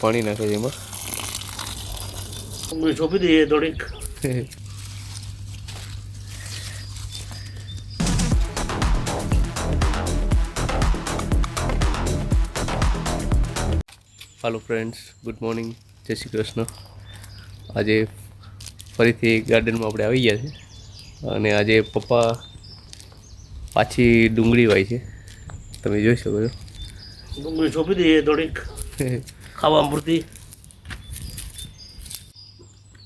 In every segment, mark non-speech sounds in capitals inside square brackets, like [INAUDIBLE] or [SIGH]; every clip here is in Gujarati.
પાણી નાખે છે એમાં. છોપી દઈએ થોડીક. હાલો ફ્રેન્ડ્સ ગુડ મોર્નિંગ જય શ્રી કૃષ્ણ. આજે ફરીથી ગાર્ડનમાં આપણે આવી ગયા છે અને આજે પપ્પા પાછી ડુંગળી વાય છે. તમે જોઈ શકો છો. ડુંગળી સોંપી દઈએ થોડીક. [LAUGHS] ખાવા પૂરતી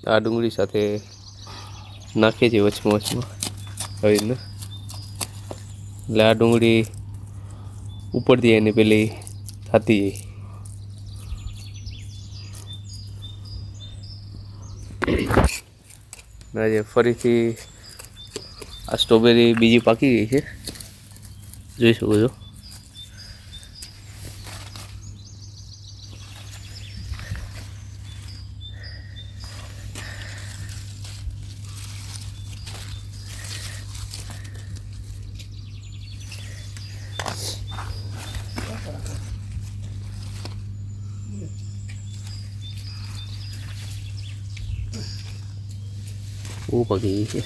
આ ડુંગળી સાથે નાખીએ છીએ વચમાં વચમાં રીતના એટલે આ ડુંગળી ઉપરથી એની પેલી થતી. જાય આજે ફરીથી આ સ્ટ્રોબેરી બીજી પાકી ગઈ છે. જોઈ શકો છો. પાકી ગઈ છે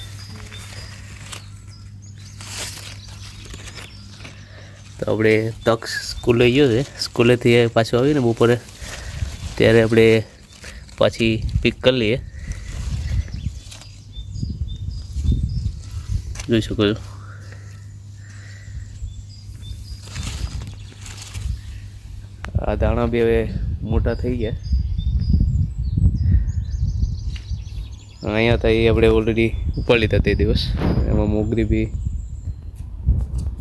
તો આપણે તક સ્કૂલે ગયો છે સ્કૂલેથી પાછો આવીને બપોરે ત્યારે આપણે પાછી પિક કરી લઈએ જોઈ શકો છો આ દાણા બી હવે મોટા થઈ ગયા અહીંયા હતા એ આપણે ઓલરેડી ઉપાડી લીધા તે દિવસ. એમાં મોગરી બી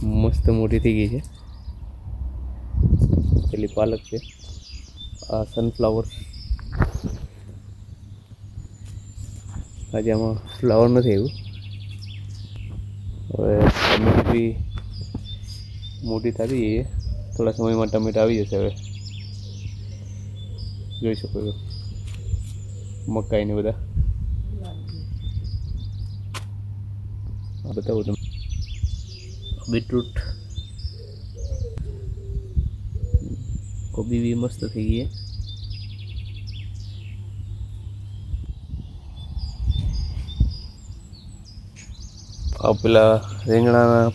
મસ્ત મોટી થઈ ગઈ છે. પેલી પાલક છે. આ સનફ્લાવર આજે આમાં ફ્લાવર નથી આવ્યું. હવે ટમેટા બી મોટી થતી જઈએ થોડા સમયમાં ટમેટા આવી જશે હવે. જોઈ શકો છો. મકાઈ ને બધા. આ બતાવું તમે બીટરૂટ. કોબી બી મસ્ત થઈ ગઈ આ પેલા રીંગણાના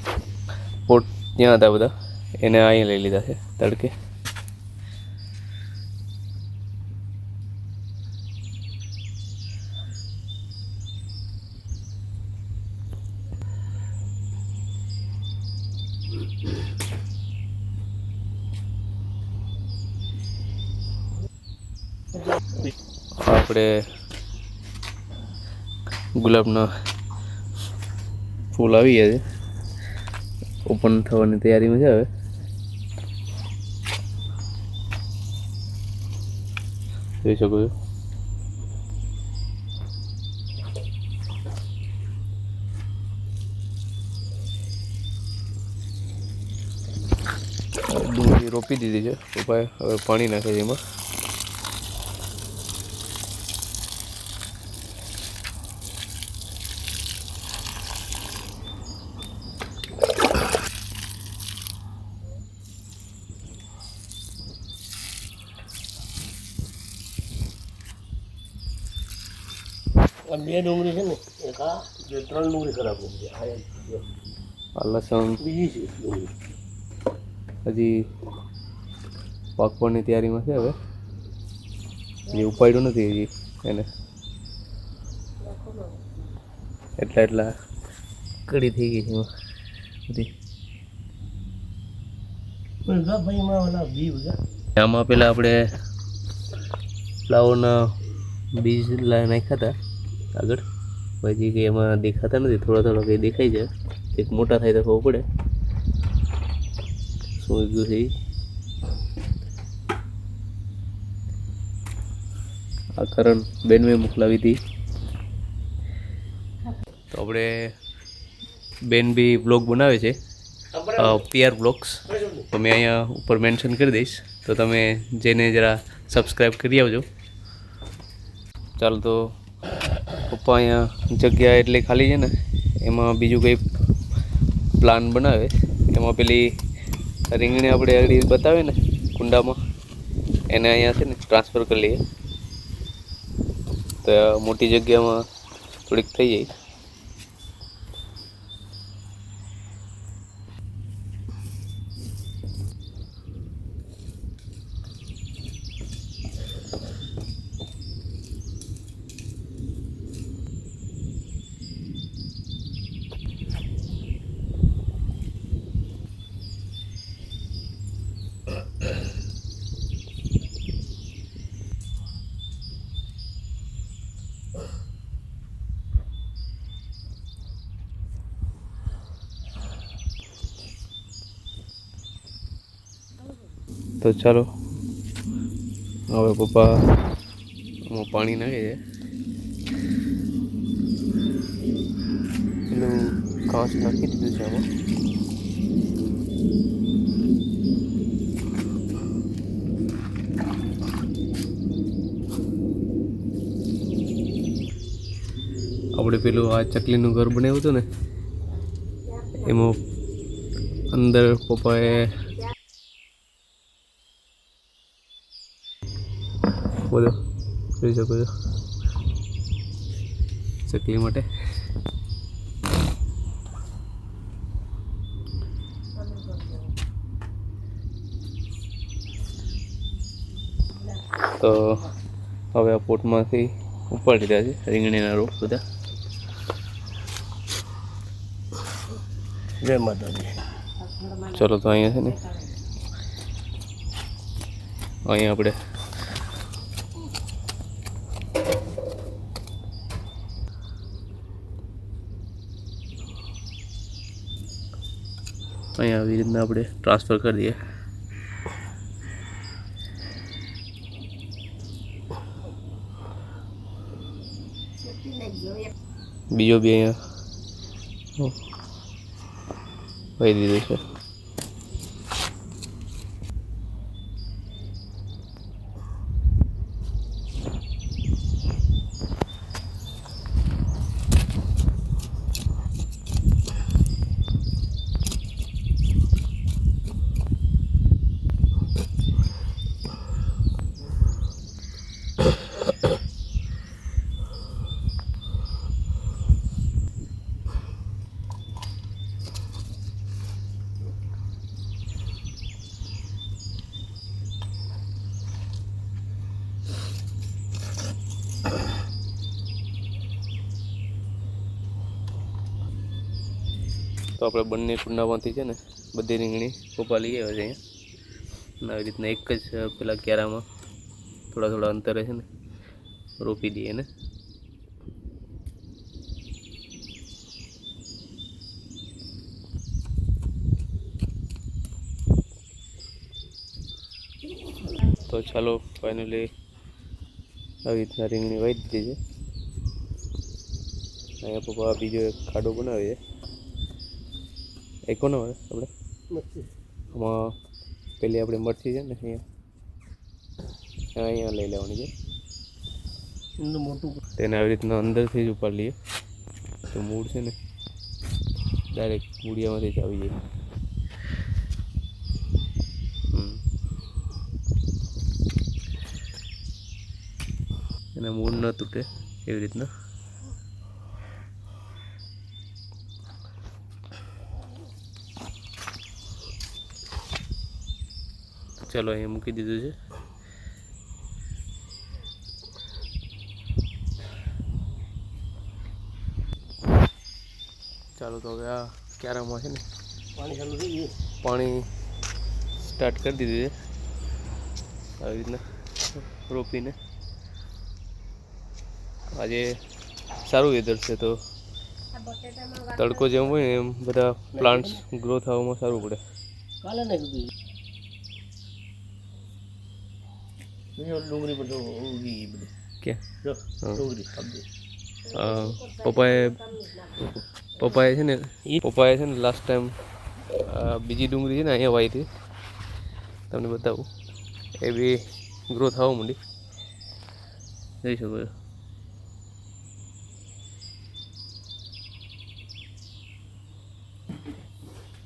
પોટ ત્યાં હતા બધા. એને અહીં લઈ લીધા છે તડકે. આપણે ગુલાબના ફૂલ આવી ગયા છે. ઓપન થવાની તૈયારીમાં છે હવે. જોઈ શકો છો. રોપી દીધી છે. પપ્પાએ હવે પાણી નાખે છે એમાં. આ બે ડુંગળી છે ને એક આ જે ત્રણ ડુંગળી ખરાબ થઈ આ. આ લસણ. બીજી છે ડુંગળી. હજી પાકપણની તૈયારીમાં છે હવે? હજી ઉપાડ્યું નથી હજી એને. એટલા એટલા કડી થઈ ગઈ છે બધી. આમાં પેલા આપણે ફ્લાવરના બીજ નાખ્યા હતા. આગળ. પછી કંઈ એમાં દેખાતા નથી. થોડા થોડા કંઈ દેખાય છે એક મોટા થાય તો ખબર પડે. શું ઉગ્યું છે. આ કરણ બેન મેં મોકલાવી હતી. તો આપણે બેન બી બ્લોગ બનાવે છે. પીઆર બ્લોગ્સ તો મેં અહીંયા ઉપર મેન્શન કરી દઈશ. તો તમે જેને જરા સબસ્ક્રાઈબ કરી આવજો. ચાલો તો પપ્પા અહીંયા જગ્યા એટલે ખાલી છે ને, એમાં બીજું કંઈ પ્લાન બનાવે. એમાં પેલી રીંગણી આપણે આગળ બતાવે ને કુંડામાં, એને અહીંયા છે ને ટ્રાન્સફર કરી લઈએ. તો મોટી જગ્યામાં થોડીક થઈ જાય. તો ચાલો. હવે પપ્પા આમાં પાણી નાખે છે. પેલું ઘાસ નાખી દીધું છે આમાં. આપણે પેલું આ ચકલીનું ઘર બનાવ્યું હતું ને, એમાં અંદર પપ્પાએ બોલો જોઈ શકો છો. ચકલી માટે. તો હવે આ પોટમાંથી ઉપાડી રહ્યા છે રીંગણીના રોપ બધા. જય માતાજી. ચલો તો અહીંયા છે ને. અહીંયા આપણે અહીંયા આવી રીતના આપણે ટ્રાન્સફર કરી દઈએ બીજો બી અહીંયા. કહી દીધું છે. તો આપણે બંને કુંડામાંથી છે ને બધી રીંગણી ઊભા લઈ આવ્યા છે અહીંયા. આવી રીતના એક જ પેલા ક્યારામાં થોડા થોડા અંતરે છે ને રોપી દઈએ ને. તો ચાલો ફાઇનલી આવી રીતના રીંગણી વાઈ દીધી છે. અહીંયા પપ્પા બીજો એક ખાડો બનાવીએ. એ કોનો આવે આપણે? આમાં પેલી આપણે મરચી છે ને અહીંયા. અહીંયા લઈ લેવાની છે. મોટું તેને આવી રીતના અંદરથી જ ઉપાડી લઈએ. તો મૂળ છે ને ડાયરેક્ટ મૂળિયામાંથી જ આવી જાય. એના મૂળ ન તૂટે એવી રીતના. ચલો અહીંયા મૂકી દીધું છે. ચાલો તો હવે આ ક્યારામાં છે ને પાણી ચાલુ થઈ ગયું. પાણી સ્ટાર્ટ કરી દીધું છે. આવી રીતના રોપીને. આજે સારું વેધર છે તો તડકો જેમ હોય ને એમ બધા પ્લાન્ટ્સ ગ્રો થવામાં સારું પડે. કાલે ડુંગળી બધું ઉગી બધું. કે? ડુંગળી પપ્પાએ પપ્પાએ છે ને પપ્પાએ છે ને લાસ્ટ ટાઈમ બીજી ડુંગળી છે ને અહીંયા વાવી તમને બતાવું. એ બી ગ્રો થવા માંડી. જઈ શકો છો.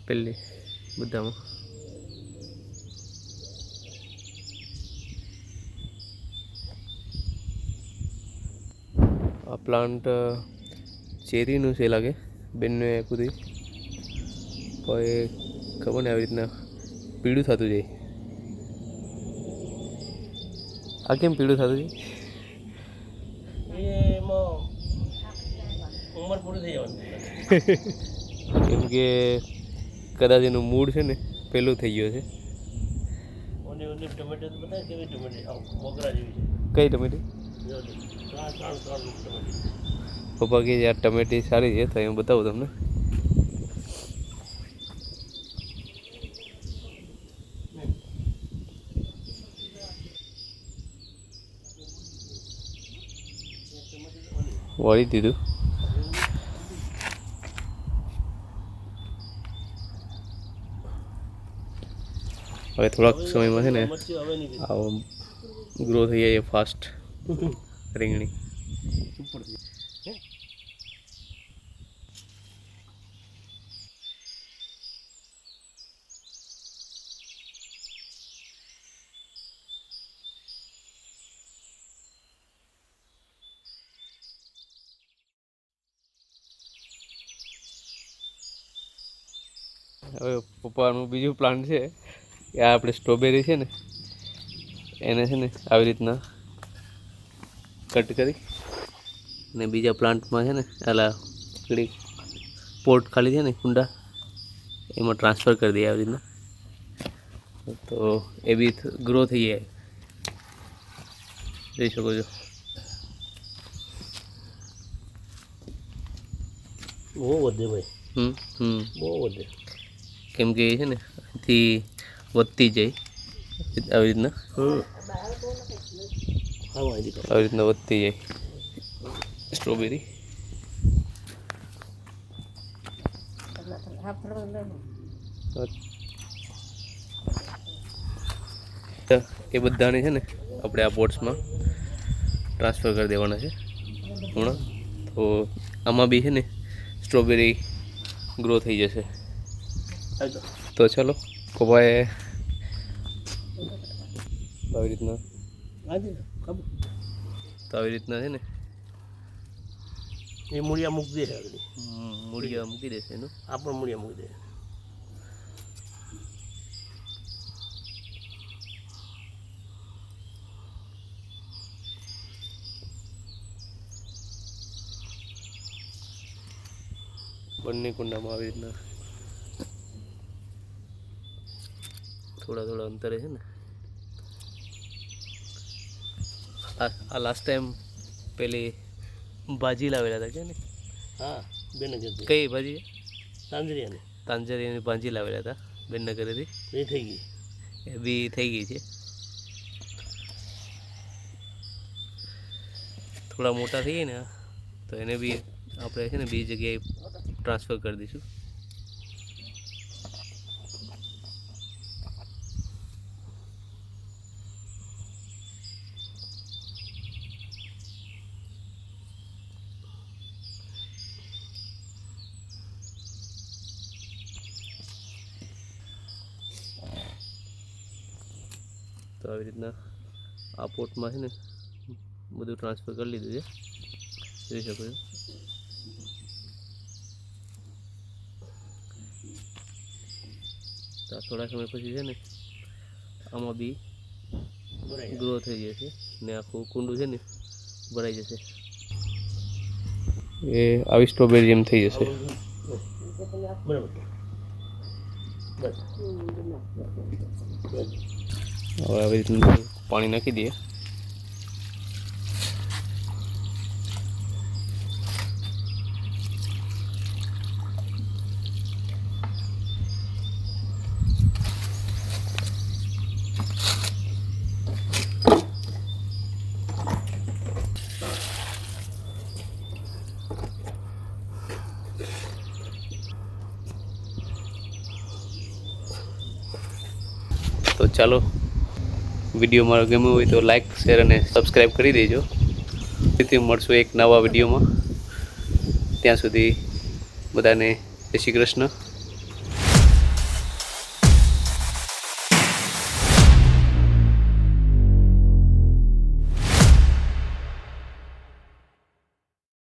પેલી બધામાં. આ પ્લાન્ટ ચેરીનું છે લાગે. બેનને આપ્યું હતું પણ એ ખબર ને આવી રીતના પીળું થતું જાય. આ કેમ પીળું થતું જાય? કેમ કે કદાચ એનું મૂડ છે ને પેલું થઈ ગયું છે. કઈ ટમેટી. પપ્પા કે યાર ટમેટી સારી છે તો હું બતાવું તમને. વળી દીધું. હવે થોડાક સમયમાં છે ને આવો ગ્રો થઈ જાય ફાસ્ટ [LAUGHS] રીંગણી. હે? હવે પપ્પાનું બીજું પ્લાન્ટ છે કે આ આપણે સ્ટ્રોબેરી છે ને, એને છે ને આવી રીતના કટ કરી ને બીજા પ્લાન્ટમાં છે ને આલા પેલી પોર્ટ ખાલી છે ને કુંડા એમાં ટ્રાન્સફર કરી દઈએ આવી રીતના. તો એ બી ગ્રો થઈ જાય. જોઈ શકો છો. બહુ વધે ભાઈ. હમ હમ. બહુ વધે. કેમ કે છે ને અહીંથી વધતી જાય. આવી રીતના. આવી રીતના વધતી જાય. સ્ટ્રોબેરી. એ બધાને છે ને આપણે આ પોટ્સમાં ટ્રાન્સફર કરી દેવાના છે. હમણાં. તો આમાં બી છે ને સ્ટ્રોબેરી ગ્રો થઈ જશે. તો ચાલો પપ્પાએ આવી રીતના તો આવી રીતના છે ને એ મૂળિયા મૂકી દે આગળ. મૂળિયા મૂકી દેશે એનું. આ પણ મૂળિયા મૂકી દે. બંને કુંડામાં આવી રીતના થોડા થોડા અંતરે છે ને. આ લાસ્ટ ટાઈમ પેલી ભાજી લાવેલા હતા કે ને હા બેન જતી કઈ ભાજી? તાંજરિયાની. તાંજરીની ભાજી લાવેલા હતા બેન ઘરેથી. એ થઈ ગઈ. એ બી થઈ ગઈ છે. થોડા મોટા થઈ જાય ને તો એને બી આપણે છે ને બીજી જગ્યાએ ટ્રાન્સફર કરી દઈશું. તો આવી રીતના આ પોર્ટમાં છે ને બધું ટ્રાન્સફર કરી લીધું છે. જોઈ શકો છો. તો થોડા સમય પછી છે ને આમાં બી ગ્રો થઈ જશે ને આખું કુંડું છે ને ભરાઈ જશે. એ આવી સ્ટ્રોબેરી જેમ થઈ જશે. બરાબર. હવે આવી રીતનું પાણી નાખી દઈએ. તો ચાલો વીડિયો મારો ગમ્યો હોય તો લાઇક શેર અને સબસ્ક્રાઈબ કરી દેજો. તેથી મળશું એક નવા વિડીયોમાં. ત્યાં સુધી બધાને જય શ્રી કૃષ્ણ.